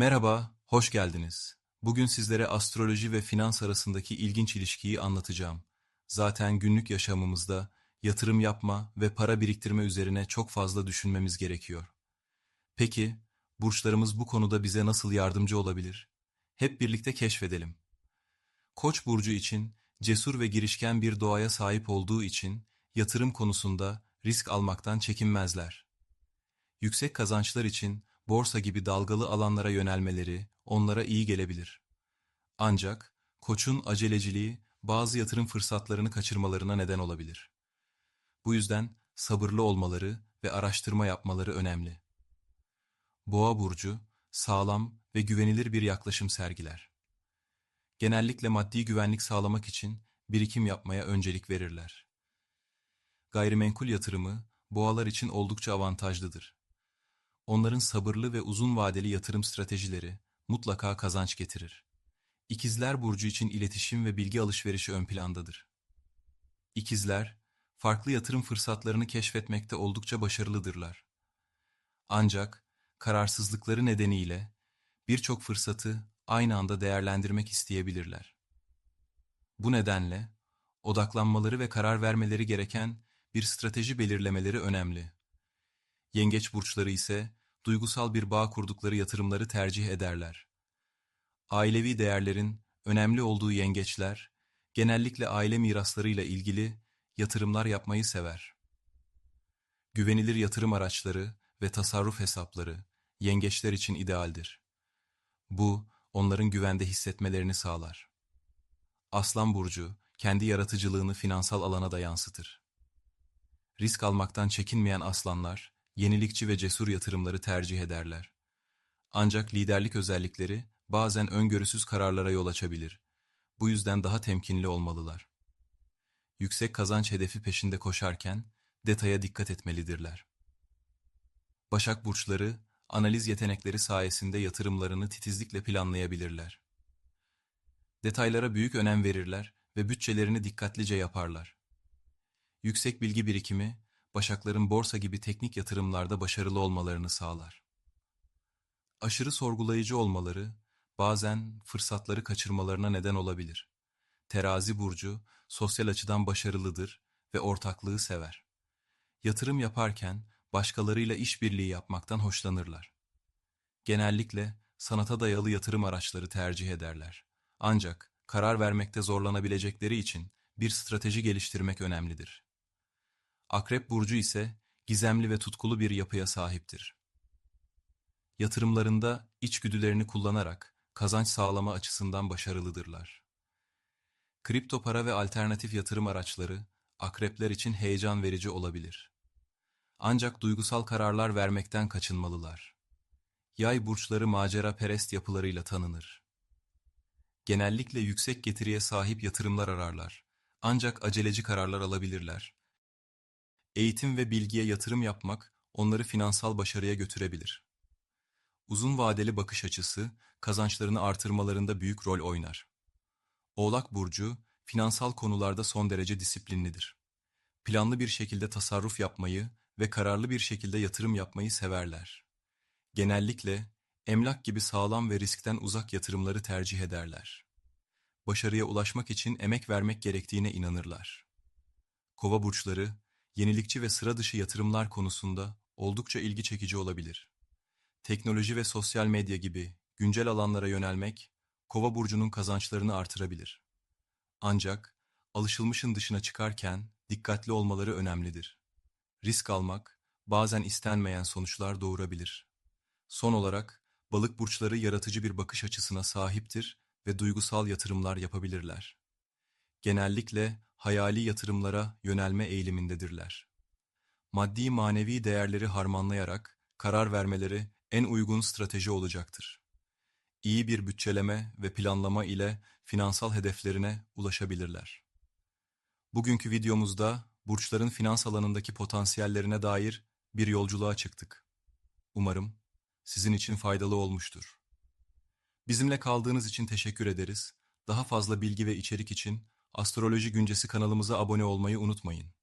Merhaba, hoş geldiniz. Bugün sizlere astroloji ve finans arasındaki ilginç ilişkiyi anlatacağım. Zaten günlük yaşamımızda yatırım yapma ve para biriktirme üzerine çok fazla düşünmemiz gerekiyor. Peki, burçlarımız bu konuda bize nasıl yardımcı olabilir? Hep birlikte keşfedelim. Koç burcu için cesur ve girişken bir doğaya sahip olduğu için yatırım konusunda risk almaktan çekinmezler. Yüksek kazançlar için borsa gibi dalgalı alanlara yönelmeleri onlara iyi gelebilir. Ancak koçun aceleciliği bazı yatırım fırsatlarını kaçırmalarına neden olabilir. Bu yüzden sabırlı olmaları ve araştırma yapmaları önemli. Boğa burcu sağlam ve güvenilir bir yaklaşım sergiler. Genellikle maddi güvenlik sağlamak için birikim yapmaya öncelik verirler. Gayrimenkul yatırımı boğalar için oldukça avantajlıdır. Onların sabırlı ve uzun vadeli yatırım stratejileri mutlaka kazanç getirir. İkizler burcu için iletişim ve bilgi alışverişi ön plandadır. İkizler, farklı yatırım fırsatlarını keşfetmekte oldukça başarılıdırlar. Ancak kararsızlıkları nedeniyle birçok fırsatı aynı anda değerlendirmek isteyebilirler. Bu nedenle odaklanmaları ve karar vermeleri gereken bir strateji belirlemeleri önemli. Yengeç burçları ise duygusal bir bağ kurdukları yatırımları tercih ederler. Ailevi değerlerin önemli olduğu yengeçler, genellikle aile miraslarıyla ilgili yatırımlar yapmayı sever. Güvenilir yatırım araçları ve tasarruf hesapları yengeçler için idealdir. Bu, onların güvende hissetmelerini sağlar. Aslan burcu, kendi yaratıcılığını finansal alana da yansıtır. Risk almaktan çekinmeyen aslanlar, yenilikçi ve cesur yatırımları tercih ederler. Ancak liderlik özellikleri bazen öngörüsüz kararlara yol açabilir. Bu yüzden daha temkinli olmalılar. Yüksek kazanç hedefi peşinde koşarken detaya dikkat etmelidirler. Başak burçları analiz yetenekleri sayesinde yatırımlarını titizlikle planlayabilirler. Detaylara büyük önem verirler ve bütçelerini dikkatlice yaparlar. Yüksek bilgi birikimi başakların borsa gibi teknik yatırımlarda başarılı olmalarını sağlar. Aşırı sorgulayıcı olmaları bazen fırsatları kaçırmalarına neden olabilir. Terazi burcu sosyal açıdan başarılıdır ve ortaklığı sever. Yatırım yaparken başkalarıyla işbirliği yapmaktan hoşlanırlar. Genellikle sanata dayalı yatırım araçları tercih ederler. Ancak karar vermekte zorlanabilecekleri için bir strateji geliştirmek önemlidir. Akrep burcu ise gizemli ve tutkulu bir yapıya sahiptir. Yatırımlarında içgüdülerini kullanarak kazanç sağlama açısından başarılıdırlar. Kripto para ve alternatif yatırım araçları akrepler için heyecan verici olabilir. Ancak duygusal kararlar vermekten kaçınmalılar. Yay burçları macera perest yapılarıyla tanınır. Genellikle yüksek getiriye sahip yatırımlar ararlar. Ancak aceleci kararlar alabilirler Eğitim ve bilgiye yatırım yapmak onları finansal başarıya götürebilir. Uzun vadeli bakış açısı kazançlarını artırmalarında büyük rol oynar. Oğlak burcu finansal konularda son derece disiplinlidir. Planlı bir şekilde tasarruf yapmayı ve kararlı bir şekilde yatırım yapmayı severler. Genellikle emlak gibi sağlam ve riskten uzak yatırımları tercih ederler. Başarıya ulaşmak için emek vermek gerektiğine inanırlar. Kova burçları yenilikçi ve sıra dışı yatırımlar konusunda oldukça ilgi çekici olabilir. Teknoloji ve sosyal medya gibi güncel alanlara yönelmek, Kova burcunun kazançlarını artırabilir. Ancak alışılmışın dışına çıkarken dikkatli olmaları önemlidir. Risk almak bazen istenmeyen sonuçlar doğurabilir. Son olarak balık burçları yaratıcı bir bakış açısına sahiptir ve duygusal yatırımlar yapabilirler. Genellikle hayali yatırımlara yönelme eğilimindedirler. Maddi manevi değerleri harmanlayarak karar vermeleri en uygun strateji olacaktır. İyi bir bütçeleme ve planlama ile finansal hedeflerine ulaşabilirler. Bugünkü videomuzda burçların finans alanındaki potansiyellerine dair bir yolculuğa çıktık. Umarım sizin için faydalı olmuştur. Bizimle kaldığınız için teşekkür ederiz. Daha fazla bilgi ve içerik için Astroloji Güncesi kanalımıza abone olmayı unutmayın.